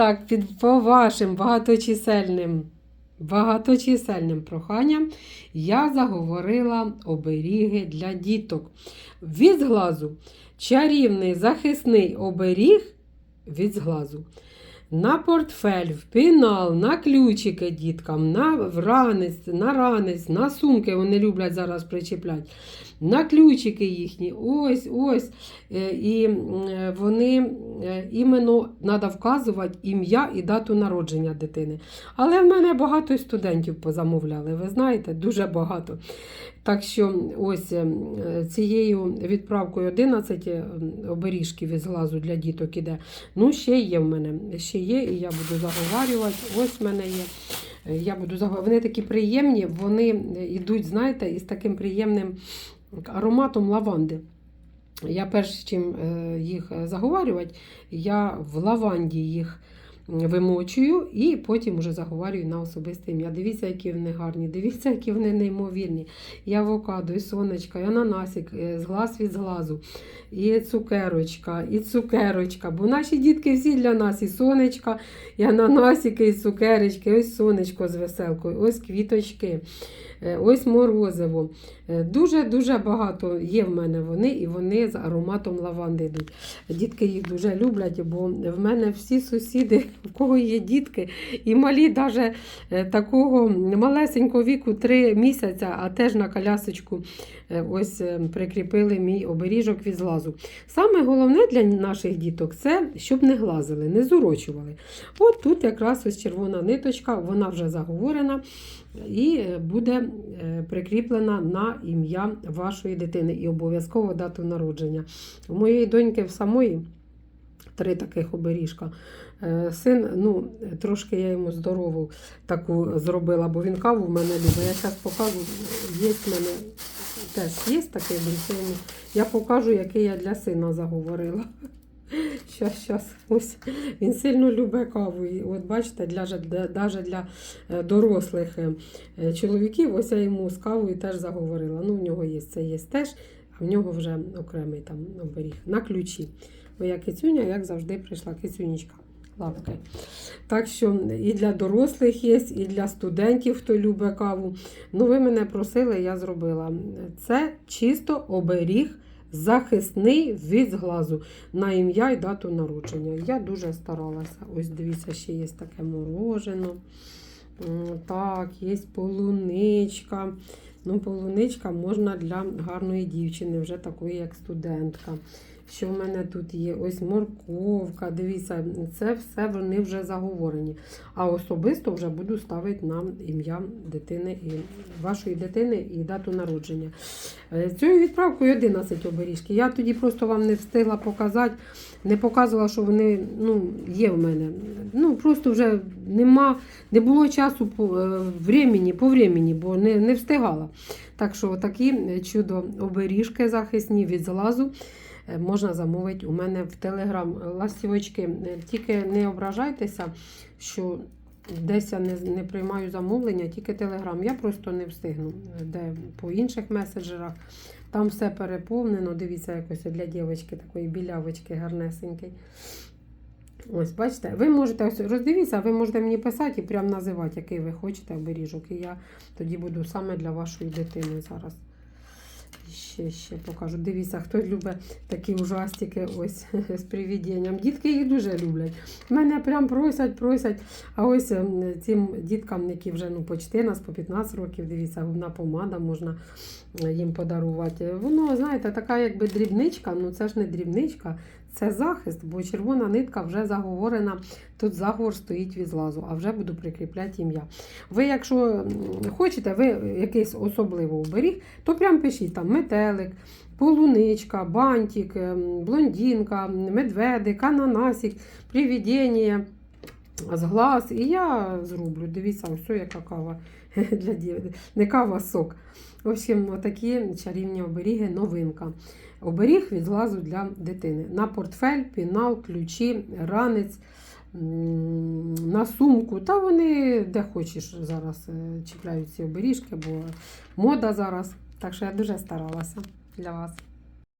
так, під по вашим багаточисельним, багаточисельним проханням я заговорила оберіги для діток. Від зглазу чарівний захисний оберіг від зглазу. На портфель, в пінал, на ключики діткам, на ранець, на ранець, на сумки вони люблять зараз причіпляти, на ключики їхні. Ось, ось. Е, І е, вони е, іменно треба вказувати ім'я і дату народження дитини. Але в мене багато студентів позамовляли, ви знаєте, дуже багато. Так що ось е, цією відправкою 11 е, оберіжків із глазу для діток іде. Ну, ще є в мене. Ще є, і я буду заговарювати. Ось в мене є. Е, Я буду загов- Вони такі приємні, вони йдуть, знаєте, із таким приємним ароматом лаванди. Я перш чим е, їх заговарювати, я в лаванді їх вимочую і потім вже заговарюю на особисте ім'я. Дивіться, які вони гарні, дивіться, які вони неймовірні. І авокадо, і сонечка, і ананасик, е, з глаз від зглазу, і цукерочка, і цукерочка. Бо наші дітки всі для нас і сонечка, і ананасики, і цукерочки, ось сонечко з веселкою, ось квіточки. Е, Ось морозиво. Дуже-дуже багато є в мене вони, і вони з ароматом лаванди йдуть. Дітки їх дуже люблять, бо в мене всі сусіди, в кого є дітки, і малі, навіть такого малесенького віку 3 місяці, а теж на колясочку е, ось е, прикріпили мій оберіжок від злазу. Саме головне для наших діток це щоб не глазили, не зурочували. От тут якраз ось червона ниточка, вона вже заговорена і е, буде е, прикріплена на ім'я вашої дитини і обов'язково дату народження. У моєї доньки в самої три таких оберіжка. Е, Син, ну, трошки я йому здорову таку зробила, бо він каву в мене любить. Я зараз покажу, є в мене теж є такий йому. Я покажу, який я для сина заговорила. Щас, щас. Ось він сильно любить каву. І от бачите, навіть для е, дорослих е, чоловіків, ось я йому з кавою теж заговорила. Ну, в нього є це є теж, а в нього вже окремий там оберіг на ключі. Моя кицюня, як завжди, прийшла кицюнічка. Лапки. Так що і для дорослих є, і для студентів, хто любить каву. Ну, ви мене просили, я зробила. Це чисто оберіг захисний від зглазу на ім'я і дату народження. Я дуже старалася. Ось дивіться, ще є таке морожено. Так, є полуничка. Ну, полуничка можна для гарної дівчини, вже такої, як студентка. Що в мене тут є? Ось морковка. Дивіться, це все вони вже заговорені. А особисто вже буду ставити на ім'я дитини і вашої дитини і дату народження. Е, Цією відправкою 11 оберіжки. Я тоді просто вам не встигла показати, не показувала, що вони ну, є в мене. Ну, просто вже нема, не було часу по е, времени, по времени, бо не, не встигала. Так що такі чудо оберіжки захисні від злазу. е, Можна замовити у мене в Телеграм ластівочки. Е, Тільки не ображайтеся, що десь я не, не приймаю замовлення, тільки Телеграм. Я просто не встигну, де по інших меседжерах. Там все переповнено. Дивіться, якось для дівчинки такої білявочки гарнесенької. Ось, бачите, ви можете ось роздивіться, ви можете мені писати і прям називати, який ви хочете оберіжок. І я тоді буду саме для вашої дитини зараз. Ще, ще покажу. Дивіться, хто любить такі ужастики ось з привідінням. Дітки їх дуже люблять. Мене прям просять, просять. А ось ем, цим діткам, які вже ну, по 14, по 15 років, дивіться, губна помада можна е, їм подарувати. Воно, знаєте, така якби дрібничка, ну це ж не дрібничка, це захист, бо червона нитка вже заговорена. Тут заговор стоїть від злазу, а вже буду прикріпляти ім'я. Ви, якщо хочете, ви якийсь особливий оберіг, то прям пишіть там метелик, полуничка, бантик, ем, блондинка, медведик, ананасик, привідення, з глаз. І я зроблю. Дивіться, ось яка кава для дівчини. Не кава, сок. В общем, отакі чарівні оберіги, новинка. Оберіг від злазу для дитини. На портфель, пінал, ключі, ранець, на сумку. Та вони де хочеш зараз е, чіпляють ці оберіжки, бо мода зараз. Так що я дуже старалася для вас.